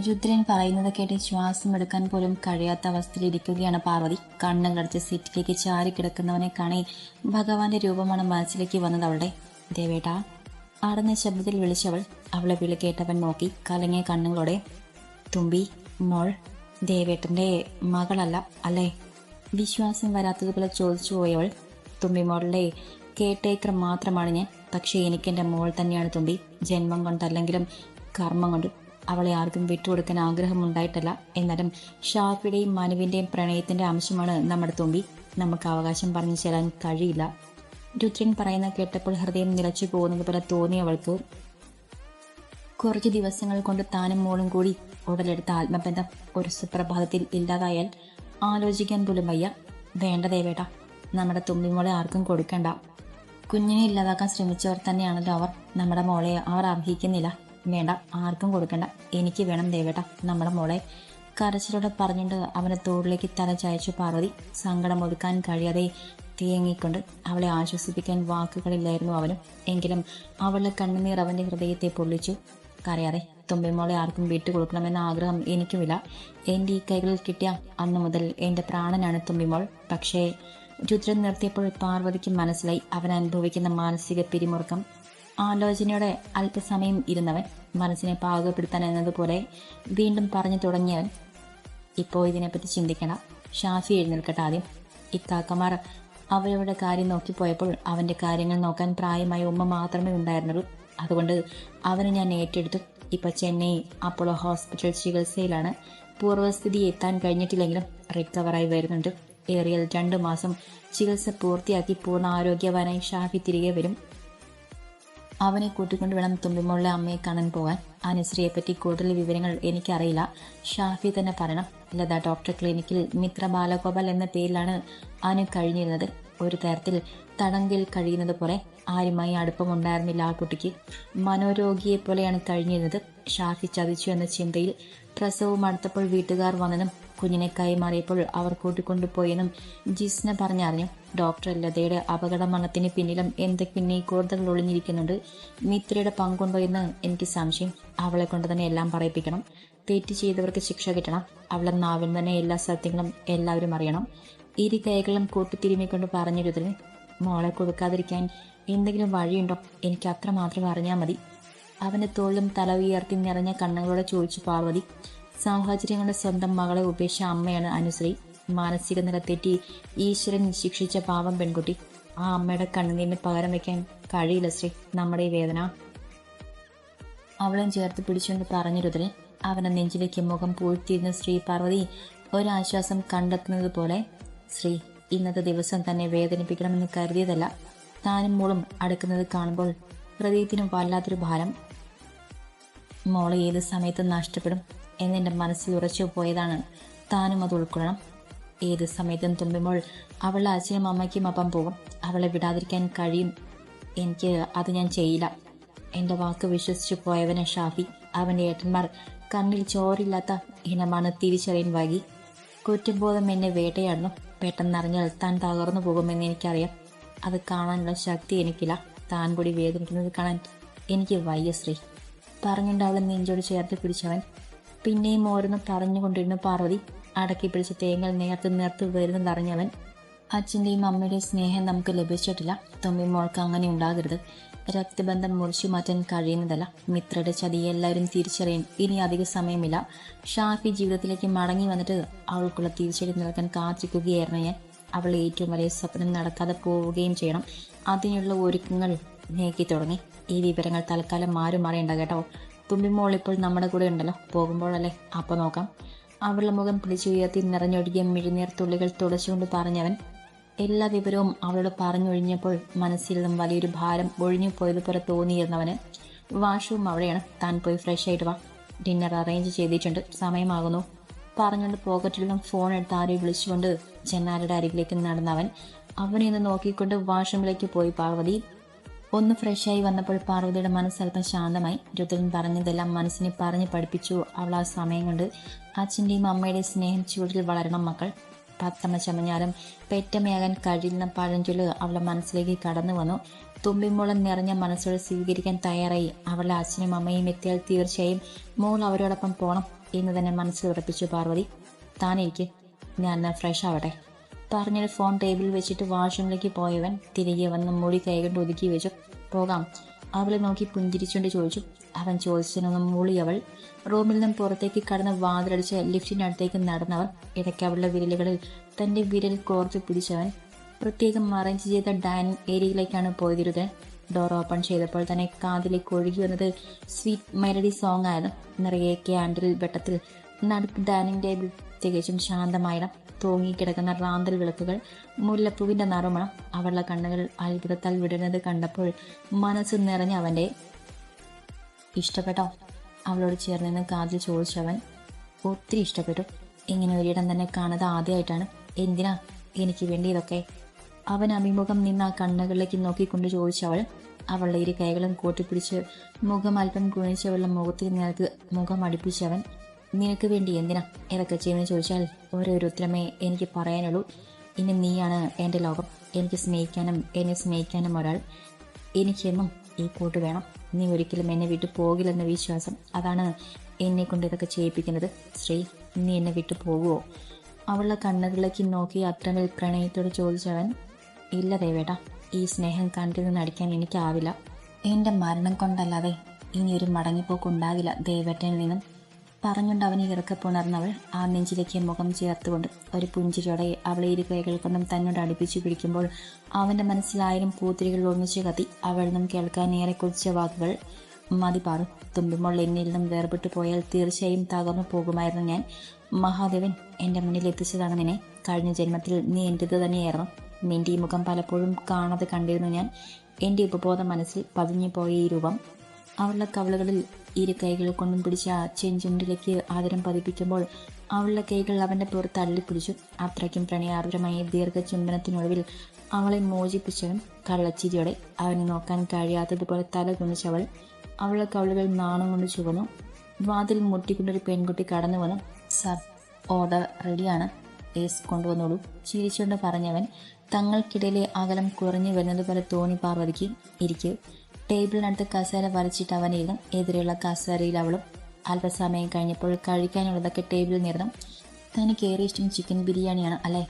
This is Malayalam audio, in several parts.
രുദ്രൻ പറയുന്നത് കേട്ട് ശ്വാസം എടുക്കാൻ പോലും കഴിയാത്ത അവസ്ഥയിൽ ഇരിക്കുകയാണ് പാർവതി. കണ്ണുകളടച്ച് സീറ്റിലേക്ക് ചാരി കിടക്കുന്നവനെ കാണി ഭഗവാന്റെ രൂപമാണ് മനസ്സിലേക്ക് വന്നത് അവളുടെ. ദേവേട്ട അടഞ്ഞ ശബ്ദത്തിൽ വിളിച്ചവൾ അവളെ വിളി കേട്ടവൻ നോക്കി കലങ്ങിയ കണ്ണുകളോടെ തുമ്പി മോൾ ദേവേട്ടന്റെ മകളല്ല അല്ലേ? വിശ്വാസം വരാത്തതുപോലെ ചോദിച്ചു പോയവൾ തുമ്പി മോളുടെ കേട്ടേക്കർ മാത്രമാണ് ഞാൻ പക്ഷേ എനിക്കെന്റെ മോൾ തന്നെയാണ് തുമ്പി. ജന്മം കൊണ്ടല്ലെങ്കിലും കർമ്മം കൊണ്ട് അവളെ ആർക്കും വിട്ടുകൊടുക്കാൻ ആഗ്രഹമുണ്ടായിട്ടല്ല. എന്നാലും ഷാഫിയുടെയും മനുവിന്റെയും പ്രണയത്തിന്റെ അംശമാണ് നമ്മുടെ തുമ്പി. നമുക്ക് അവകാശം പറഞ്ഞു ചേരാൻ കഴിയില്ല. രുദ്രൻ പറയുന്ന കേട്ടപ്പോൾ ഹൃദയം നിലച്ചു പോകുന്നത് പോലെ തോന്നി അവൾക്ക്. കുറച്ച് ദിവസങ്ങൾ കൊണ്ട് താനും മോളും കൂടി ഉടലെടുത്ത ആത്മബന്ധം ഒരു സുപ്രഭാതത്തിൽ ഇല്ലാതായാൽ ആലോചിക്കാൻ പോലും വയ്യ. വേണ്ടതേ വേട്ട നമ്മുടെ തുമ്പി മോളെ ആർക്കും കൊടുക്കണ്ട. കുഞ്ഞിനെ ഇല്ലാതാക്കാൻ ശ്രമിച്ചവർ തന്നെയാണല്ലോ അവർ. നമ്മുടെ മോളെ അവർ അർഹിക്കുന്നില്ല. വേണ്ട ആർക്കും കൊടുക്കണ്ട. എനിക്ക് വേണം ദേവേട്ട നമ്മുടെ മോളെ. കരച്ചിലോടെ പറഞ്ഞുകൊണ്ട് അവനെ തോളിലേക്ക് തല ചായച്ചു പാർവതി. സങ്കടം ഒതുക്കാൻ കഴിയാതെ തേങ്ങിക്കൊണ്ട് അവളെ ആശ്വസിപ്പിക്കാൻ വാക്കുകളില്ലായിരുന്നു അവനും. എങ്കിലും അവളുടെ കണ്ണുനീർ അവന്റെ ഹൃദയത്തെ പൊള്ളിച്ചു. കരയാതെ തുമ്പിമോളെ ആർക്കും വിട്ടുകൊടുക്കണമെന്ന ആഗ്രഹം എനിക്കുമില്ല. എന്റെ ഈ കൈകളിൽ കിട്ടിയ അന്നു മുതൽ എന്റെ പ്രാണനാണ് തുമ്പിമോൾ പക്ഷേ രുദ്രൻ നിർത്തിയപ്പോൾ പാർവതിക്ക് മനസ്സിലായി അവൻ അനുഭവിക്കുന്ന മാനസിക പിരിമുറുക്കം ആലോചനയോടെ അല്പസമയം ഇരുന്നവൻ മനസ്സിനെ പാകപ്പെടുത്താൻ എന്നതുപോലെ വീണ്ടും പറഞ്ഞു തുടങ്ങിയവൻ ഇപ്പോൾ ഇതിനെപ്പറ്റി ചിന്തിക്കണം ഷാഫി എഴുന്നേൽക്കട്ടെ ആദ്യം. ഇക്കാക്കമാർ അവരവരുടെ കാര്യം നോക്കിപ്പോയപ്പോൾ അവന്റെ കാര്യങ്ങൾ നോക്കാൻ പ്രായമായ ഉമ്മ മാത്രമേ ഉണ്ടായിരുന്നുള്ളൂ. അതുകൊണ്ട് അവനെ ഞാൻ ഏറ്റെടുത്തു. ഇപ്പോൾ ചെന്നൈ അപ്പോളോ ഹോസ്പിറ്റൽ ചികിത്സയിലാണ്. പൂർവസ്ഥിതി എത്താൻ കഴിഞ്ഞിട്ടില്ലെങ്കിലും റിക്കവറായി വരുന്നുണ്ട്. ഏറിയൽ രണ്ട് മാസം ചികിത്സ പൂർത്തിയാക്കി പൂർണ ആരോഗ്യവാനായി ഷാഫി തിരികെ വരും. അവനെ കൂട്ടിക്കൊണ്ട് വേണം തുമ്പിമോളിലെ അമ്മയെ കാണാൻ പോകാൻ. അനുശ്രീയെ പറ്റി കൂടുതൽ വിവരങ്ങൾ എനിക്കറിയില്ല. ഷാഫി തന്നെ പറയണം. ലത ഡോക്ടർ ക്ലിനിക്കിൽ മിത്ര ബാലഗോപാൽ എന്ന പേരിലാണ് അനു കഴിഞ്ഞിരുന്നത്. ഒരു തരത്തിൽ തടങ്കിൽ കഴിയുന്നത് പോലെ ആരുമായി അടുപ്പമുണ്ടായിരുന്നില്ല ആ കുട്ടിക്ക്. മനോരോഗിയെ പോലെയാണ് കഴിഞ്ഞിരുന്നത്. ഷാഫി ചതിച്ചു എന്ന ചിന്തയിൽ പ്രസവം അടുത്തപ്പോൾ വീട്ടുകാർ വന്നതും കുഞ്ഞിനെ കൈമാറിയപ്പോൾ അവർ കൂട്ടിക്കൊണ്ടുപോയെന്നും ജിസ്ന പറഞ്ഞറിഞ്ഞു. ഡോക്ടർ ലതയുടെ അപകട മരണത്തിന് പിന്നിലും എന്തൊക്കെ കൂടുതൽ ഒളിഞ്ഞിരിക്കുന്നുണ്ട് മിത്രയുടെ പങ്കുണ്ടോ എന്ന് എനിക്ക് സംശയം. അവളെ കൊണ്ട് തന്നെ എല്ലാം പറയിപ്പിക്കണം. തെറ്റ് ചെയ്തവർക്ക് ശിക്ഷ കിട്ടണം. അവളെ നാവിൽ തന്നെ എല്ലാ സത്യങ്ങളും എല്ലാവരും അറിയണം. ഇരു കൈകളും കൂട്ടിത്തിരുമിക്കൊണ്ട് പറഞ്ഞിരുതിന് മോളെ കൊടുക്കാതിരിക്കാൻ എന്തെങ്കിലും വഴിയുണ്ടോ? എനിക്ക് അത്ര മാത്രം അറിഞ്ഞാൽ മതി. അവന്റെ തോളിലും തല ഉയർത്തി നിറഞ്ഞ കണ്ണുകളോടെ ചോദിച്ചു പാർവതി സാഹചര്യങ്ങളുടെ സ്വന്തം മകളെ ഉപേക്ഷിച്ച അമ്മയാണ് അനുശ്രീ. മാനസിക നില തെറ്റി ഈശ്വരൻ ശിക്ഷിച്ച പാവം പെൺകുട്ടി. ആ അമ്മയുടെ കണ്ണുനീരിന് പകരം വയ്ക്കാൻ കഴിയില്ല ശ്രീ. നമ്മുടെ ഈ വേദന. അവളും ചേർത്ത് പിടിച്ചുകൊണ്ട് പറഞ്ഞിരുതിന് അവനെ നെഞ്ചിലേക്ക് മുഖം പൂഴ്ത്തിയിരുന്ന ശ്രീ പാർവതി ഒരാശ്വാസം കണ്ടെത്തുന്നത് പോലെ ശ്രീ ഇന്നത്തെ ദിവസം തന്നെ വേദനിപ്പിക്കണമെന്ന് കരുതിയതല്ല. താനും മോളും അടുക്കുന്നത് കാണുമ്പോൾ ഹൃദയത്തിനും വല്ലാത്തൊരു ഭാരം. മോളെ ഏത് സമയത്തും നഷ്ടപ്പെടും. എന്നെന്റെ മനസ്സിൽ ഉറച്ചു പോയതാണ്. താനും അത് ഉൾക്കൊള്ളണം. ഏത് സമയത്തും തുമ്പുമ്പോൾ അവളുടെ അച്ഛനും അമ്മയ്ക്കും ഒപ്പം പോകും. അവളെ വിടാതിരിക്കാൻ കഴിയും. എനിക്ക് അത് ഞാൻ ചെയ്യില്ല. എന്റെ വാക്ക് വിശ്വസിച്ചു പോയവനെ ഷാഫി അവന്റെ ഏട്ടന്മാർ കണ്ണിൽ ചോറില്ലാത്ത ഇനമാണ് തിരിച്ചറിയാൻ വൈകി. കുറ്റബോധം എന്നെ വേട്ടയാടുന്നു. പെട്ടെന്നറിഞ്ഞാൽ താൻ തകർന്നു പോകുമെന്ന് എനിക്കറിയാം. അത് കാണാനുള്ള ശക്തി എനിക്കില്ല. താൻ കൂടി വേദനിക്കുന്നത് കാണാൻ എനിക്ക് വയ്യ ശ്രീ. പറഞ്ഞുകൊണ്ട് നെഞ്ചോട് ചേർത്ത് പിടിച്ചവൻ പിന്നെയും ഓരോന്ന് പറഞ്ഞുകൊണ്ടിരുന്ന പാർവതി അടക്കി പിടിച്ച തേങ്ങൽ നേർത്ത് നേർത്ത് വരുന്നതറിഞ്ഞവൻ അച്ഛന്റെയും അമ്മയുടെയും സ്നേഹം നമുക്ക് ലഭിച്ചിട്ടില്ല. തുമ്പി മോൾക്ക് അങ്ങനെ ഉണ്ടാകരുത്. രക്തബന്ധം മുറിച്ചു മാറ്റാൻ കഴിയുന്നതല്ല. മിത്രയുടെ ചതി എല്ലാവരും തിരിച്ചറിയും ഇനി അധിക സമയമില്ല. ഷാഫി ജീവിതത്തിലേക്ക് മടങ്ങി വന്നിട്ട് അവൾക്കുള്ള തിരിച്ചടി നൽകാൻ കാത്തിരിക്കുകയായിരുന്നു ഞാൻ. അവൾ ഏറ്റവും വലിയ സ്വപ്നം നടക്കാതെ പോവുകയും ചെയ്യണം. അതിനുള്ള ഒരുക്കങ്ങൾ നീക്കി തുടങ്ങി. ഈ വിവരങ്ങൾ തൽക്കാലം ആരും അറിയണ്ട കേട്ടോ. തുമ്പിമോൾ ഇപ്പോൾ നമ്മുടെ കൂടെ ഉണ്ടല്ലോ. പോകുമ്പോഴല്ലേ? അപ്പോൾ നോക്കാം. അവളുടെ മുഖം പിടിച്ചുയർത്തി നിറഞ്ഞൊഴുകിയ മിഴിനീർ തുള്ളികൾ തുടച്ചുകൊണ്ട് പറഞ്ഞവൻ എല്ലാ വിവരവും അവളോട് പറഞ്ഞൊഴിഞ്ഞപ്പോൾ മനസ്സിൽ നിന്നും വലിയൊരു ഭാരം ഒഴിഞ്ഞു പോയതുപോലെ തോന്നിയിരുന്നവന് വാഷുവും അവിടെയാണ്. താൻ പോയി ഫ്രഷ് ആയിട്ട് വാ. ഡിന്നർ അറേഞ്ച് ചെയ്തിട്ടുണ്ട്. സമയമാകുന്നു. പറഞ്ഞുകൊണ്ട് പോക്കറ്റിൽ നിന്നും ഫോൺ എടുത്ത് ആരെയും വിളിച്ചുകൊണ്ട് ചെന്നാരുടെ അരികിലേക്ക് നടന്നവൻ അവനെ ഒന്ന് നോക്കിക്കൊണ്ട് വാഷ്റൂമിലേക്ക് പോയി പാർവതി. ഒന്ന് ഫ്രഷായി വന്നപ്പോൾ പാർവതിയുടെ മനസ്സ് അല്പം ശാന്തമായി. രുദ്രൻ പറഞ്ഞതെല്ലാം മനസ്സിനെ പറഞ്ഞു പഠിപ്പിച്ചു അവൾ ആ സമയം കൊണ്ട്. അച്ഛന്റെയും അമ്മയുടെയും സ്നേഹം ചൂടിൽ വളരണം മക്കൾ. പത്തമ്മ ചമഞ്ഞാലും പെറ്റമ്മയാകാൻ കഴിയുന്ന പഴഞ്ചൊൽ അവളുടെ മനസ്സിലേക്ക് കടന്നു വന്നു. തുമ്പിമോളം നിറഞ്ഞ മനസ്സോടെ സ്വീകരിക്കാൻ തയ്യാറായി. അവളുടെ അച്ഛനും അമ്മയും എത്തിയാൽ തീർച്ചയായും മോൾ അവരോടൊപ്പം പോണം എന്ന് തന്നെ മനസ്സിൽ ഉറപ്പിച്ചു പാർവതി. താനിരിക്കെ. ഞാൻ ഫ്രഷ് ആവട്ടെ. പറഞ്ഞൊരു ഫോൺ ടേബിൾ വെച്ചിട്ട് വാഷ്റൂമിലേക്ക് പോയവൻ തിരികെ വന്ന് മുടി കൈകൊണ്ട് ഒതുക്കി വെച്ചു. പോകാം. അവളെ നോക്കി പുഞ്ചിരിച്ചുകൊണ്ട് ചോദിച്ചു. അവൻ ചോദിച്ചതിനൊന്നും മൂളി അവൾ. റൂമിൽ നിന്നും പുറത്തേക്ക് കടന്ന് വാതിലടിച്ച് ലിഫ്റ്റിനടുത്തേക്ക് നടന്നവർ ഇടയ്ക്ക് അവളുടെ വിരലുകളിൽ തന്റെ വിരൽ കോർത്ത് പിടിച്ചവൻ പ്രത്യേകം അറേഞ്ച് ചെയ്ത ഡൈനിങ് ഏരിയയിലേക്കാണ് പോയതിരുത് ഡോർ ഓപ്പൺ ചെയ്തപ്പോൾ തന്നെ കാതിലേക്ക് ഒഴുകി വന്നത് സ്വീറ്റ് മെലഡി സോങ് ആയിരുന്നു. നിറയെ ക്യാൻഡിൽ വെട്ടത്തിൽ നടുപ്പ് ഡൈനിങ് ടേബിൾ തികച്ചും ശാന്തമായിടം തൂങ്ങിക്കിടക്കുന്ന റാന്തൽ വിളക്കുകൾ മുല്ലപ്പൂവിന്റെ നറുമണം അവളുടെ കണ്ണുകൾ അത്ഭുതത്താൽ വിടുന്നത് കണ്ടപ്പോൾ മനസ്സ് നിറഞ്ഞ അവന്റെ ഇഷ്ടപ്പെട്ടോ? അവളോട് ചേർന്ന് നിന്ന് കാതിൽ ചോദിച്ചവൻ ഒത്തിരി ഇഷ്ടപ്പെട്ടു. ഇങ്ങനെ ഒരിടം തന്നെ കാണാതെ ആദ്യമായിട്ടാണ്. എന്തിനാ? എനിക്ക് വേണ്ടി ഇതൊക്കെ അവൻ അഭിമുഖം നിന്ന് ആ കണ്ണുകളിലേക്ക് നോക്കിക്കൊണ്ട് ചോദിച്ചവൾ അവളുടെ ഇരു കൈകളും കൂട്ടിപ്പിടിച്ച് മുഖം അല്പം കുണിച്ചവളുടെ മുഖത്തിൽ നിനക്ക് മുഖം അടുപ്പിച്ചവൻ നിനക്ക് വേണ്ടി എന്തിനാ ഇതൊക്കെ ചെയ്യുമെന്ന് ചോദിച്ചാൽ ഓരോരുത്തരമേ എനിക്ക് പറയാനുള്ളൂ. ഇനി നീയാണ് എന്റെ ലോകം. എനിക്ക് സ്നേഹിക്കാനും എന്നെ സ്നേഹിക്കാനും ഒരാൾ. എനിക്കെന്നും ഈ കൂട്ട് വേണം. നീ ഒരിക്കലും എന്നെ വിട്ടു പോകില്ലെന്ന വിശ്വാസം. അതാണ് എന്നെ കൊണ്ട് ഇതൊക്കെ ചെയ്യിപ്പിക്കുന്നത്. ശ്രീ നീ എന്നെ വിട്ടു പോകുമോ അവളുടെ കണ്ണുകളിലേക്ക് നോക്കി അത്രമേൽ പ്രണയത്തോട് ചോദിച്ചവൻ ഇല്ല ദേവേട്ട ഈ സ്നേഹം കണ്ടിൽ നിന്ന് അടിക്കാൻ എനിക്കാവില്ല. എന്റെ മരണം കൊണ്ടല്ലാതെ ഇനിയൊരു മടങ്ങിപ്പോക്കുണ്ടാകില്ല ദേവേട്ടനിൽ നിന്നും. പറഞ്ഞുകൊണ്ട് അവനെ ഇറക്കെ പുണർന്നവൾ ആ നെഞ്ചിലേക്ക് മുഖം ചേർത്തുകൊണ്ട് ഒരു പുഞ്ചിരിയോടെ അവളെ ഇരു കൈകൾ കൊണ്ടും തന്നോട് അടുപ്പിച്ചു പിടിക്കുമ്പോൾ അവന്റെ മനസ്സിലായാലും പൂത്തിരികൾ ഒന്നിച്ചു കത്തി അവൾ നിന്നും കേൾക്കാൻ ഏറെ കുറിച്ച വാക്കുകൾ മതി പാറും തുമ്പുമ്പോൾ എന്നിൽ നിന്നും വേർപെട്ടു പോയാൽ തീർച്ചയായും തകർന്നു പോകുമായിരുന്നു ഞാൻ. മഹാദേവൻ എന്റെ മുന്നിൽ എത്തിച്ചതാണ് നിന്നെ. കഴിഞ്ഞ ജന്മത്തിൽ നീ എന്റേത് തന്നെയായിരുന്നു. നിന്റെ ഈ മുഖം പലപ്പോഴും കാണാതെ കണ്ടിരുന്നു ഞാൻ. എന്റെ ഉപബോധ മനസ്സിൽ പതിഞ്ഞു പോയ ഈ രൂപം. അവളുടെ കവളുകളിൽ ഇരു കൈകൾ കൊണ്ടും പിടിച്ച ആ ചെഞ്ചുണ്ടിലേക്ക് ആദരം പതിപ്പിക്കുമ്പോൾ അവളുടെ കൈകൾ അവന്റെ പുറത്ത് അള്ളിപ്പിടിച്ചു അത്രയ്ക്കും പ്രണയാർദ്രമായ ദീർഘചുംബനത്തിനൊടുവിൽ അവളെ മോചിപ്പിച്ചവൻ കള്ളച്ചിരിയോടെ അവനെ നോക്കാൻ കഴിയാത്തതുപോലെ തല കുണിച്ചവൾ അവളുടെ കവളുകൾ നാണം കൊണ്ട് ചുവന്നു. വാതിൽ മുട്ടിക്കൊണ്ടൊരു പെൺകുട്ടി കടന്നു വന്നു. സർ ഓർഡർ റെഡിയാണ്. ഏസ് കൊണ്ടുവന്നോളൂ ചിരിച്ചുകൊണ്ട് പറഞ്ഞവൻ തങ്ങൾക്കിടയിലെ അകലം കുറഞ്ഞു വരുന്നത് പോലെ തോന്നി പാർവതിക്ക് ഇരിക്കൂ. ടേബിളിനടുത്ത് കസേര വരച്ചിട്ട് അവനിരുന്നു എതിരെയുള്ള കസേരയിൽ അവളും അല്പസമയം കഴിഞ്ഞപ്പോൾ കഴിക്കാനുള്ളതൊക്കെ ടേബിളിൽ നിന്നിരുന്നു. തനിക്ക് ഏറെ ഇഷ്ടം ചിക്കൻ ബിരിയാണിയാണ് അല്ലേ?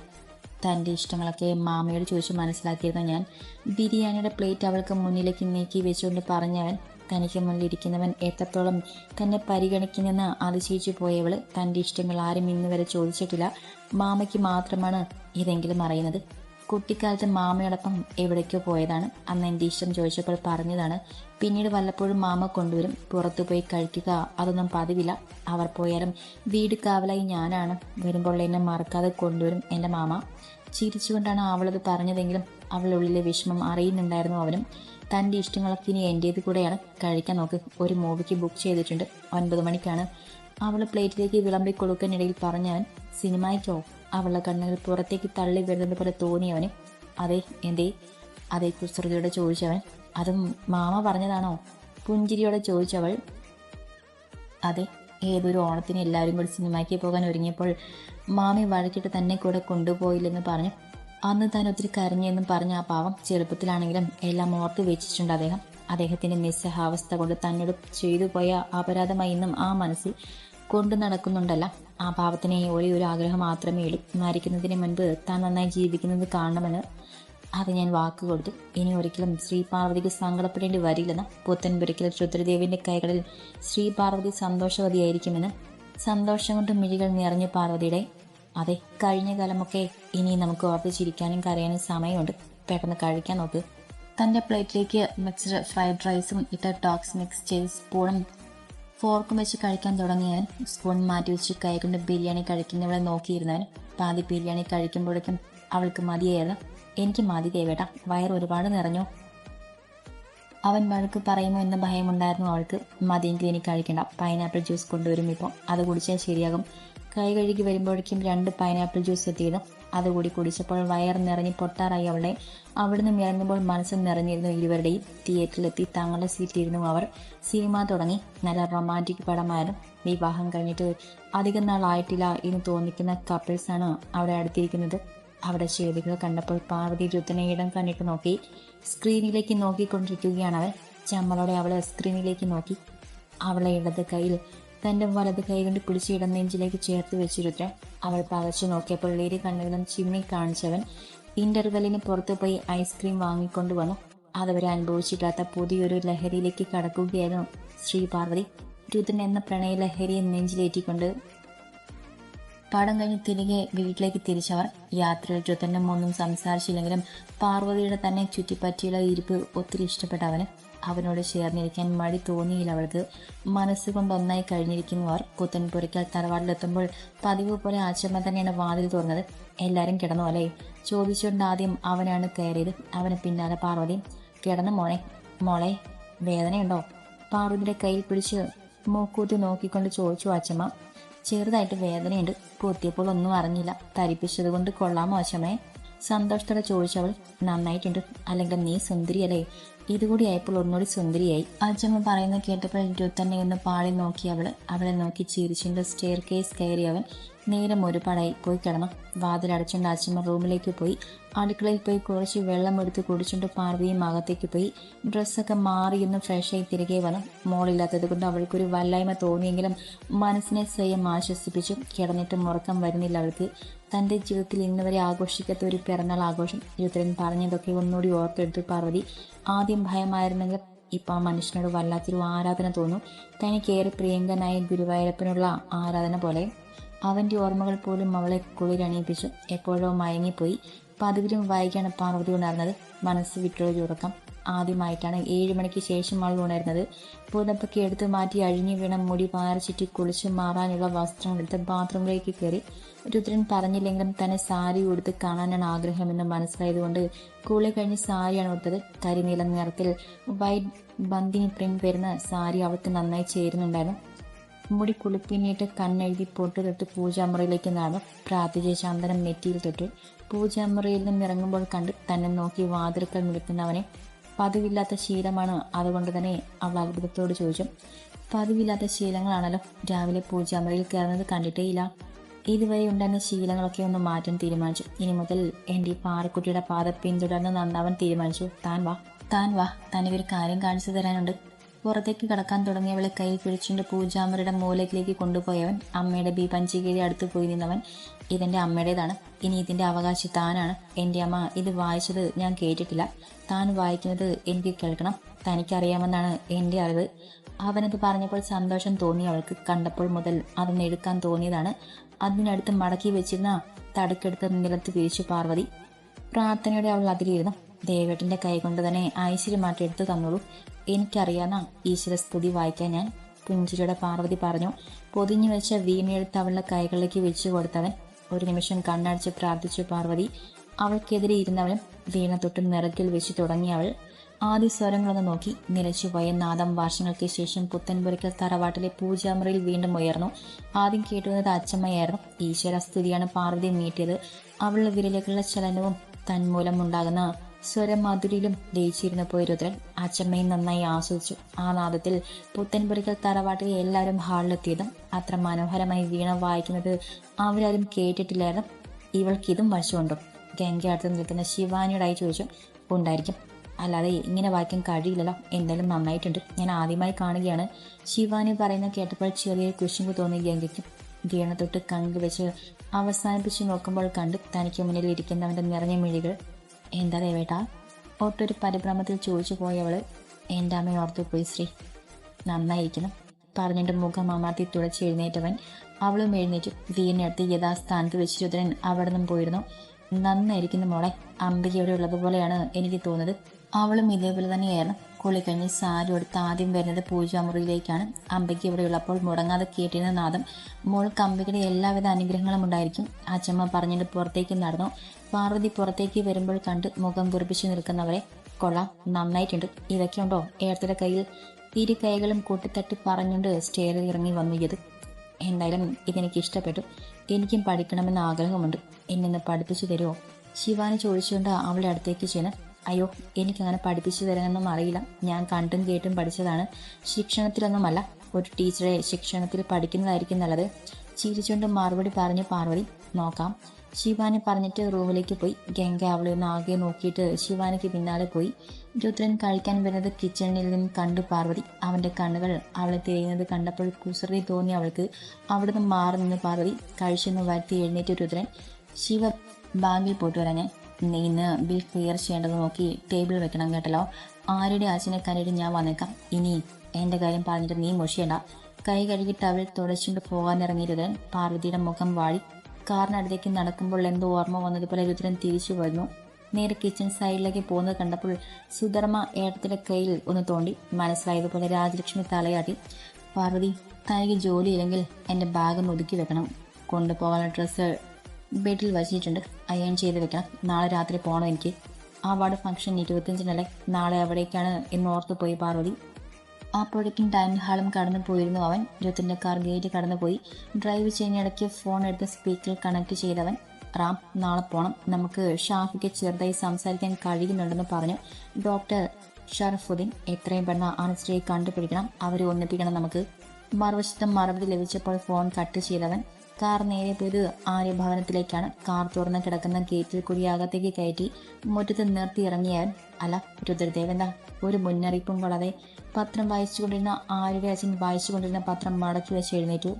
തന്റെ ഇഷ്ടങ്ങളൊക്കെ മാമയോട് ചോദിച്ച് മനസ്സിലാക്കിയിരുന്നു ഞാൻ. ബിരിയാണിയുടെ പ്ലേറ്റ് അവൾക്ക് മുന്നിലേക്ക് നീക്കി വെച്ചുകൊണ്ട് പറഞ്ഞവൻ തനിക്ക് മുന്നിലിരിക്കുന്നവൻ എത്രത്തോളം തന്നെ പരിഗണിക്കുന്നെന്ന് അതിശയിച്ചു പോയവൾ തന്റെ ഇഷ്ടങ്ങൾ ആരും ഇന്നുവരെ ചോദിച്ചിട്ടില്ല. മാമയ്ക്ക് മാത്രമാണ് ഇതെങ്കിലും അറിയുന്നത്. കുട്ടിക്കാലത്ത് മാമയോടൊപ്പം എവിടേക്കോ പോയതാണ്. അന്ന് എന്റെ ഇഷ്ടം ചോദിച്ചപ്പോൾ പറഞ്ഞതാണ് പിന്നീട് വല്ലപ്പോഴും മാമ കൊണ്ടുവരും പുറത്തു പോയി കഴിക്കുക അതൊന്നും പതിവില്ല. അവർ പോയാലും വീട് കാവലായി ഞാനാണ്. വരുമ്പോൾ എന്നെ മറക്കാതെ കൊണ്ടുവരും എന്റെ മാമ. ചിരിച്ചുകൊണ്ടാണ് അവളത് പറഞ്ഞതെങ്കിലും അവളുടെ ഉള്ളിലെ വിഷമം അറിയുന്നുണ്ടായിരുന്നു അവനും. തന്റെ ഇഷ്ടങ്ങളൊക്കെ ഇനി എന്റേത് കൂടെയാണ്. കഴിക്കാൻ നോക്ക്. ഒരു മൂവിക്ക് ബുക്ക് ചെയ്തിട്ടുണ്ട്. ഒൻപത് മണിക്കാണ്. അവൾ പ്ലേറ്റിലേക്ക് വിളമ്പി കൊടുക്കാനിടയിൽ പറഞ്ഞവൻ സിനിമയ്ക്കോ? അവളുടെ കണ്ണുകൾ പുറത്തേക്ക് തള്ളി വരുന്നത് പോലെ തോന്നിയവന് അതെ എന്തേ? അതേ കുസൃതിയോടെ ചോദിച്ചവൻ. അതും മാമ പറഞ്ഞതാണോ? പുഞ്ചിരിയോടെ ചോദിച്ചവൾ അതെ ഏതൊരു ഓണത്തിന് എല്ലാവരും കൂടി സിനിമയ്ക്ക് പോകാൻ ഒരുങ്ങിയപ്പോൾ മാമി വഴക്കിട്ട് തന്നെ കൂടെ കൊണ്ടുപോയില്ലെന്ന് പറഞ്ഞു. അന്ന് താൻ ഒത്തിരി കരഞ്ഞെന്നും പറഞ്ഞ ആ പാവം ചെറുപ്പത്തിലാണെങ്കിലും എല്ലാം ഓർത്ത് വെച്ചിട്ടുണ്ട് അദ്ദേഹം. അദ്ദേഹത്തിന്റെ നിസ്സഹാവസ്ഥ കൊണ്ട് തന്നോട് ചെയ്തു പോയ അപരാധമായി ഇന്നും ആ മനസ്സിൽ കൊണ്ടു നടക്കുന്നുണ്ടല്ല. ആ പാവത്തിനെ ഒരേ ഒരു ആഗ്രഹം മാത്രമേ ഉള്ളൂ മരിക്കുന്നതിന് മുൻപ് താൻ നന്നായി ജീവിക്കുന്നത് കാണണമെന്ന് അത് ഞാൻ വാക്ക് കൊടുത്തു. ഇനി ഒരിക്കലും ശ്രീ പാർവതിക്ക് സങ്കടപ്പെടേണ്ടി വരില്ലെന്ന് പുത്തൻപുരയ്ക്കൽ ക്ഷുദ്രദേവിന്റെ കൈകളിൽ ശ്രീ പാർവതി സന്തോഷവതിയായിരിക്കുമെന്ന് സന്തോഷം കൊണ്ട് മിഴികൾ നിറഞ്ഞു പാർവതിയുടെ അതെ കഴിഞ്ഞ കാലമൊക്കെ ഇനി നമുക്ക് ഓർത്ത് ചിരിക്കാനും കരയാനും സമയമുണ്ട്. പെട്ടെന്ന് കഴിക്കാൻ നോക്ക്. തന്റെ പ്ലേറ്റിലേക്ക് മിക്സ്ഡ് ഫ്രൈഡ് റൈസും ഇട്ട ടോക്സ് മിക്സ് ചെയ്ത് സ്പൂണും ഫോർക്കും വെച്ച് കഴിക്കാൻ തുടങ്ങിയാൽ സ്പൂൺ മാറ്റി വെച്ച് കൈകൊണ്ട് ബിരിയാണി കഴിക്കുന്നവളെ നോക്കിയിരുന്നാൽ പാതി ബിരിയാണി കഴിക്കുമ്പോഴേക്കും അവൾക്ക് മതിയായത് എനിക്ക് മതി ദേവേട്ട വയർ ഒരുപാട് നിറഞ്ഞു. അവൻ വഴക്ക് പറയുമോ എന്ന ഭയമുണ്ടായിരുന്നു അവൾക്ക്. മതിയെങ്കിൽ എനിക്ക് കഴിക്കണ്ട പൈനാപ്പിൾ ജ്യൂസ് കൊണ്ടുവരും ഇപ്പോൾ അത് കുടിച്ചാൽ ശരിയാകും. കൈ കഴുകി വരുമ്പോഴേക്കും രണ്ട് പൈനാപ്പിൾ ജ്യൂസ് എത്തിയത് അതുകൂടി കുടിച്ചപ്പോൾ വയർ നിറഞ്ഞ് പൊട്ടാറായി അവളെ. അവിടുന്ന് ഇറങ്ങുമ്പോൾ മനസ്സ് നിറഞ്ഞിരുന്നു ഇരുവരുടെയും തിയേറ്ററിലെത്തി. തങ്ങളുടെ സീറ്റിലിരുന്നു അവർ സിനിമ തുടങ്ങി. നല്ല റൊമാന്റിക് പടമായിരുന്നു. വിവാഹം കഴിഞ്ഞിട്ട് അധികം നാളായിട്ടില്ല എന്ന് തോന്നിക്കുന്ന കപ്പിൾസാണ് അവിടെ അടുത്തിരിക്കുന്നത്. അവിടെ ചെയ്തികൾ കണ്ടപ്പോൾ പാർവതി രുദ്രനെ ഇടം കണ്ണിട്ട് നോക്കി. സ്ക്രീനിലേക്ക് നോക്കിക്കൊണ്ടിരിക്കുകയാണ് അവൻ. ചമ്മലോടെ അവളെ സ്ക്രീനിലേക്ക് നോക്കി. അവളെ ഇടത് കയ്യിൽ തന്റെ വലത് കൈകൊണ്ട് പിടിച്ച് ഇടനെഞ്ചിലേക്ക് ചേർത്ത് വെച്ച് രുദ്രൻ അവൾ പകച്ചു നോക്കിയപ്പോൾ ഇരു കണ്ണുകളും ചിമ്മി കാണിച്ചവൻ ഇന്റർവെല്ലിന് പുറത്തു പോയി ഐസ്ക്രീം വാങ്ങിക്കൊണ്ടു വന്നു. അതവരെ അനുഭവിച്ചിട്ടാത്ത പുതിയൊരു ലഹരിയിലേക്ക് കടക്കുകയായിരുന്നു ശ്രീ പാർവതി. രുദ്രൻ എന്ന പ്രണയ ലഹരിയെ നെഞ്ചിലേറ്റിക്കൊണ്ട് പാടം കഴിഞ്ഞ് തിരികെ വീട്ടിലേക്ക് തിരിച്ചവർ. യാത്രയിൽ രുദ്രനും ഒന്നും സംസാരിച്ചില്ലെങ്കിലും പാർവതിയുടെ തന്നെ ചുറ്റിപ്പറ്റിയുള്ള ഇരിപ്പ് ഒത്തിരി ഇഷ്ടപ്പെട്ട അവന് അവനോട് ചേർന്നിരിക്കാൻ മടി തോന്നിയില്ല. അവൾക്ക് മനസ്സുകൊണ്ട് ഒന്നായി കഴിഞ്ഞിരിക്കുന്നവർ പുത്തൻപുരയ്ക്കൽ തറവാട്ടിലെത്തുമ്പോൾ പതിവ് പോലെ ആശ്രമം തന്നെയാണ് വാതിൽ തുറന്നത്. എല്ലാവരും കിടന്നു അല്ലേ? ചോദിച്ചുകൊണ്ട് ആദ്യം അവനാണ് കയറിയത്. അവന് പിന്നാലെ പാർവതി കിടന്നു മോനെ മോളെ വേദനയുണ്ടോ? പാർവതിയുടെ കയ്യിൽ പിടിച്ച് മൂക്കൂത്തി നോക്കിക്കൊണ്ട് ചോദിച്ചു അച്ചമ്മ ചെറുതായിട്ട് വേദനയുണ്ട്. പൊത്തിയപ്പോൾ ഒന്നും അറിഞ്ഞില്ല. തരിപ്പിച്ചത് കൊണ്ട് കൊള്ളാമോ അച്ഛമ്മേ? സന്തോഷത്തോടെ ചോദിച്ചവൾ നന്നായിട്ടുണ്ട്. അല്ലെങ്കിൽ നീ സുന്ദരിയല്ലേ? ഇതുകൂടി ആയപ്പോൾ ഒന്നുകൂടി സുന്ദരിയായി. അച്ഛമ്മ പറയുന്ന കേട്ടപ്പോൾ തന്നെ ഒന്ന് പാളി നോക്കി അവൾ അവളെ നോക്കി ചിരിച്ചുകൊണ്ട് സ്റ്റെയർ കേസ് കയറി അവൻ നേരം ഒരു പടയിൽ പോയി കിടന്നു. വാതിലടച്ചുകൊണ്ട് അച്ഛമ്മ റൂമിലേക്ക് പോയി. അടുക്കളയിൽ പോയി കുറച്ച് വെള്ളം എടുത്ത് കുടിച്ചുകൊണ്ട് പാർവതിയും അകത്തേക്ക് പോയി. ഡ്രസ്സൊക്കെ മാറിയൊന്ന് ഫ്രഷായി തിരികെ വന്നു. മോളില്ലാത്തത് കൊണ്ട് അവൾക്കൊരു വല്ലായ്മ തോന്നിയെങ്കിലും മനസ്സിനെ സ്വയം ആശ്വസിപ്പിച്ചു. കിടന്നിട്ട് ഉറക്കം വരുന്നില്ല അവൾക്ക്. തന്റെ ജീവിതത്തിൽ ഇന്ന് വരെ ആഘോഷിക്കാത്ത ഒരു പിറന്നാൾ ആഘോഷം. രുദ്രൻ പറഞ്ഞതൊക്കെ ഒന്നുകൂടി ഓർത്തെടുത്ത് പാർവതി. ആദ്യം ഭയമായിരുന്നെങ്കിൽ ഇപ്പം ആ മനുഷ്യനോട് വല്ലാത്തൊരു ആരാധന തോന്നും. തനിക്കേറെ പ്രിയങ്കനായ ഗുരുവായൂരപ്പനുള്ള ആരാധന പോലെ. അവന്റെ ഓർമ്മകൾ പോലും അവളെ കുളിരണിയിപ്പിച്ചു എപ്പോഴോ മയങ്ങിപ്പോയി. പതിവിലും വായിക്കാണ് പാർവതി ഉണർന്നത്. മനസ്സ് വിട്ടൊരു ഉറക്കം. ആദ്യമായിട്ടാണ് ഏഴു മണിക്ക് ശേഷം അവൾ ഉണരുന്നത്. പുതപ്പൊക്കെ എടുത്തു മാറ്റി അഴിഞ്ഞു വീണ മുടി പാരച്ചിട്ട് കുളിച്ച് മാറാനുള്ള വസ്ത്രം എടുത്ത് ബാത്റൂമിലേക്ക് കയറി. രുദ്രൻ പറഞ്ഞില്ലെങ്കിലും തന്നെ സാരി ഉടുത്ത് കാണാനാണ് ആഗ്രഹമെന്ന് മനസ്സിലായതുകൊണ്ട് കുളി കഴിഞ്ഞ് സാരിയാണ് ഉടുത്തത്. കരിനീല നിറത്തിൽ വൈറ്റ് ബന്ദിനി പ്രിന്റ് വരുന്ന സാരി അവൾക്ക് നന്നായി ചേരുന്നുണ്ടായിരുന്നു. മുടി കുളിപ്പിന്നിട്ട് കണ്ണെഴുതി പൊട്ട് തൊട്ട് പൂജാമുറിയിലേക്ക് നടന്നു പ്രാർത്ഥിച്ച ശാന്തനം നെറ്റിയിൽ തൊട്ട് പൂജാമുറിയിൽ നിന്ന് ഇറങ്ങുമ്പോൾ കണ്ട് തന്നെ നോക്കി വാതിൽക്കൽ നിൽക്കുന്നവനെ പതിവില്ലാത്ത ശീലമാണ്. അതുകൊണ്ട് തന്നെ അവൾ അത്ഭുതത്തോട് ചോദിച്ചു പതിവില്ലാത്ത ശീലങ്ങളാണല്ലോ രാവിലെ പൂജാമുറിയിൽ കയറുന്നത് കണ്ടിട്ടേയില്ല. ഇതുവരെ ഉണ്ടായിരുന്ന ശീലങ്ങളൊക്കെ ഒന്ന് മാറ്റാൻ തീരുമാനിച്ചു. ഇനി മുതൽ എന്റെ പാറക്കുട്ടിയുടെ പാത പിന്തുടർന്ന് നന്നാവാൻ തീരുമാനിച്ചു. താൻ വാ താൻ വാ. തനിക്കൊരു കാര്യം കാണിച്ചു തരാനുണ്ട്. പുറത്തേക്ക് കടക്കാൻ തുടങ്ങിയവളെ കൈ പിടിച്ചുകൊണ്ട് പൂജാമരുടെ മൂലയിലേക്ക് കൊണ്ടുപോയവൻ അമ്മയുടെ ബി പഞ്ചികയുടെ അടുത്ത് പോയി നിന്നവൻ ഇതെന്റെ അമ്മയുടേതാണ്. ഇനി ഇതിന്റെ അവകാശി താനാണ്. എന്റെ അമ്മ ഇത് വായിച്ചത് ഞാൻ കേട്ടിട്ടില്ല. താൻ വായിക്കുന്നത് എനിക്ക് കേൾക്കണം. തനിക്കറിയാമെന്നാണ് എന്റെ അറിവ്. അവനത് പറഞ്ഞപ്പോൾ സന്തോഷം തോന്നി അവൾക്ക്. കണ്ടപ്പോൾ മുതൽ അതൊന്ന് എടുക്കാൻ തോന്നിയതാണ്. അതിനടുത്ത് മടക്കി വെച്ചിരുന്ന തടുക്കെടുത്ത് നിലത്ത് വീഴ്ചു പാർവതി. പ്രാർത്ഥനയോടെ അവൾ അതിലിരുന്നു. ദേവേട്ടന്റെ കൈകൊണ്ട് തന്നെ ഐശ്വര്യം മാറ്റിയെടുത്ത് തന്നോളൂ. എനിക്കറിയാവുന്ന ഈശ്വര സ്തുതി വായിക്കാൻ ഞാൻ പുഞ്ചിരിയുടെ പാർവതി പറഞ്ഞു. പൊതിഞ്ഞു വെച്ച വീണയെടുത്ത് അവളുടെ കൈകളിലേക്ക് വെച്ചു കൊടുത്തവൻ ഒരു നിമിഷം കണ്ണടച്ച് പ്രാർത്ഥിച്ചു പാർവതി അവൾക്കെതിരെ ഇരുന്നവനും വീണ തൊട്ട് നിറക്കിൽ വെച്ച് തുടങ്ങി അവൾ ആദ്യ സ്വരങ്ങളൊന്ന് നോക്കി. നിലച്ചുപോയ നാദം വർഷങ്ങൾക്ക് ശേഷം പുത്തൻപുരയ്ക്കൽ തറവാട്ടിലെ പൂജാമുറിയിൽ വീണ്ടും ഉയർന്നു. ആദ്യം കേട്ടുവന്നത് അച്ചമ്മയായിരുന്നു. ഈശ്വര സ്തുതിയാണ് പാർവതി നീട്ടിയത്. അവളുടെ വിരലുകളുടെ ചലനവും തന്മൂലം ഉണ്ടാകുന്ന സ്വരമാധുരിയിലും ലയിച്ചിരുന്നു പോയി രുദ്രൻ അച്ചമ്മയും നന്നായി ആസ്വദിച്ചു. ആ നാദത്തിൽ പുത്തൻപുരക്കൽ തറവാട്ടിൽ എല്ലാവരും ഹാളിലെത്തിയതും അത്ര മനോഹരമായി വീണ വായിക്കുന്നത് അവരാരും കേട്ടിട്ടില്ലായിരുന്നു. ഇവൾക്ക് ഇതും വശമുണ്ടോ. ഗംഗ അടുത്ത് നിൽക്കുന്ന ശിവാനിയോടായി ചോദിച്ചു ഉണ്ടായിരിക്കും. അല്ലാതെ ഇങ്ങനെ വായിക്കാൻ കഴിയില്ലല്ലോ. എന്തായാലും നന്നായിട്ടുണ്ട്. ഞാൻ ആദ്യമായി കാണുകയാണ്. ശിവാനി പറയുന്ന കേട്ടപ്പോൾ ചെറിയ കുശുമ്പ് തോന്നി ഗംഗയ്ക്കും. വീണ തൊട്ട് കങ്ക് വെച്ച് അവസാനിപ്പിച്ച് നോക്കുമ്പോൾ കണ്ട് തനിക്ക് മുന്നിൽ ഇരിക്കുന്നവന്റെ നിറഞ്ഞ മിഴികൾ എന്താ ദേവേട്ടാ? ഒട്ടൊരു പരിഭ്രമത്തിൽ ചോദിച്ചു പോയവൾ എന്റെ അമ്മ ഓർത്തു പോയി ശ്രീ. നന്നായിരിക്കുന്നു പറഞ്ഞിട്ട് മുഖം അമർത്തി തുടച്ച് എഴുന്നേറ്റവൻ അവളും എഴുന്നേറ്റു. വീടിനടുത്ത് യഥാസ്ഥാനത്ത് വെച്ച് രുദ്രൻ അവിടെ നിന്നും പോയിരുന്നു. നന്നായിരിക്കുന്നു മോളെ. ഇവിടെ ഉള്ളതുപോലെയാണ് എനിക്ക് തോന്നുന്നത്. അവളും ഇതേപോലെ തന്നെയായിരുന്നു. കുളി കഴിഞ്ഞ് സാരി എടുത്ത് ആദ്യം വരുന്നത് പൂജാമുറിയിലേക്കാണ് അമ്പയ്ക്ക് ഇവിടെ ഉള്ളപ്പോൾ മുടങ്ങാതെ കേട്ടിരുന്ന നാദം മോൾക്ക് അമ്പികയുടെ എല്ലാവിധ അനുഗ്രഹങ്ങളും ഉണ്ടായിരിക്കും അച്ഛമ്മ പറഞ്ഞിട്ട് പുറത്തേക്ക് നടന്നു. പാർവതി പുറത്തേക്ക് വരുമ്പോൾ കണ്ട് മുഖം കുറിപ്പിച്ചു നിൽക്കുന്നവരെ കൊള്ളാം നന്നായിട്ടുണ്ട്. ഇതൊക്കെയുണ്ടോ ഏടത്തിന്റെ കയ്യിൽ ഇരു കൈകളും കൂട്ടിത്തട്ടി പറഞ്ഞുകൊണ്ട് സ്റ്റേറിൽ ഇറങ്ങി വന്നു. ഇത് എന്തായാലും ഇതെനിക്ക് ഇഷ്ടപ്പെട്ടു. എനിക്കും പഠിക്കണമെന്ന് ആഗ്രഹമുണ്ട്. എന്നെ പഠിപ്പിച്ചു തരുമോ ശിവാനി ചോദിച്ചുകൊണ്ട് അവളുടെ അടുത്തേക്ക് ചെന്ന് അയ്യോ എനിക്കങ്ങനെ പഠിപ്പിച്ചു തരാനൊന്നും അറിയില്ല. ഞാൻ കണ്ടും കേട്ടും പഠിച്ചതാണ്. ശിക്ഷണത്തിലൊന്നുമല്ല ഒരു ടീച്ചറെ ശിക്ഷണത്തിൽ പഠിക്കുന്നതായിരിക്കും നല്ലത്. ചിരിച്ചുകൊണ്ട് മറുപടി പറഞ്ഞു പാർവതി നോക്കാം. ശിവാനെ പറഞ്ഞിട്ട് റൂമിലേക്ക് പോയി. ഗംഗ അവളെ ഒന്ന് ആകെ നോക്കിയിട്ട് ശിവാനിക്ക് പിന്നാലെ പോയി. രുദ്രൻ കഴിക്കാൻ വരുന്നത് കിച്ചണിൽ നിന്നും കണ്ടു പാർവതി. അവന്റെ കണ്ണുകൾ അവളെ തിരയുന്നത് കണ്ടപ്പോൾ കുസൃതി തോന്നി അവൾക്ക്. അവിടുന്ന് മാറി നിന്ന് പാർവതി കഴിച്ചെന്ന് വരുത്തി എഴുന്നേറ്റ് രുദ്രൻ. ശിവ ബാങ്കിൽ പോയിട്ട് വരാൻ ഞാൻ. നീ ഇന്ന് ബിൽ ക്ലിയർ ചെയ്യേണ്ടത് നോക്കി ടേബിൾ വെക്കണം കേട്ടല്ലോ. ആരുടെ അച്ഛനെ കണ്ടിട്ട് ഞാൻ വന്നേക്കാം? ഇനി എന്റെ കാര്യം പറഞ്ഞിട്ട് നീ മുഷിയണ്ട. കൈ കഴുകി ടവൽ തുടച്ചുകൊണ്ട് പോകാനിറങ്ങിയ രുദ്രൻ പാർവതിയുടെ മുഖം വാഴി കാറിനടുത്തേക്ക് നടക്കുമ്പോൾ എന്തോ ഓർമ്മ വന്നതുപോലെ രുദ്രൻ തിരിച്ചു വരുന്നു. നേരെ കിച്ചൺ സൈഡിലേക്ക് പോകുന്നത് കണ്ടപ്പോൾ സുധർമ്മ ഏട്ടത്തിന്റെ കയ്യിൽ ഒന്ന് തോണ്ടി മനസ്സിലായതുപോലെ രാജലക്ഷ്മി തലയാട്ടി. പാർവതി തനിക്ക് ജോലിയില്ലെങ്കിൽ എന്റെ ബാഗ് ഒതുക്കി വെക്കണം. കൊണ്ടുപോകാനുള്ള ഡ്രസ്സ് ബെഡിൽ വച്ചിട്ടുണ്ട് അയൺ ചെയ്ത് വെക്കണം. നാളെ രാത്രി പോകണം എനിക്ക്. ആ വാർഡ് ഫംഗ്ഷൻ ഇരുപത്തഞ്ചിനല്ലേ നാളെ എവിടേക്കാണ് എന്ന് ഓർത്ത് പോയി പാർവതി. അപ്പോഴേക്കും ടൈം ഹാളും കടന്നു പോയിരുന്നു അവൻ. ഇരുപത്തിന്റെ കാർ ഗേറ്റ് കടന്നു പോയി. ഡ്രൈവ് ചെയ്യുന്നിടയ്ക്ക് ഫോൺ എടുത്ത് സ്പീക്കറിൽ കണക്ട് ചെയ്തവൻ റാം നാളെ പോണം. നമുക്ക് ഷാഫിക്ക് ചെറുതായി സംസാരിക്കാൻ കഴിയുന്നുണ്ടെന്ന് പറഞ്ഞു. ഡോക്ടർ ഷറഫുദ്ദീൻ എത്രയും പെട്ടെന്ന് അനസ്റ്റിയെ കണ്ടുപിടിക്കണം. അവരെ ഒന്നിപ്പിക്കണം നമുക്ക്. മറുവശത്തും മറുപടി ലഭിച്ചപ്പോൾ ഫോൺ കട്ട് ചെയ്തവൻ കാർ നേരെ പോയത് ആര്യഭവനത്തിലേക്കാണ് കാർ തുറന്ന് കിടക്കുന്ന ഗേറ്റിൽ കൂടി അകത്തേക്ക് കയറ്റി മുറ്റത്ത് നിർത്തി ഇറങ്ങിയാൽ അല്ല രുദ്രദേവന്താ ഒരു മുന്നറിയിപ്പും കൊള്ളാതെ പത്രം വായിച്ചുകൊണ്ടിരുന്ന ആര്യരാജൻ വായിച്ചുകൊണ്ടിരുന്ന പത്രം മടക്കി വെച്ച് എഴുന്നേറ്റു.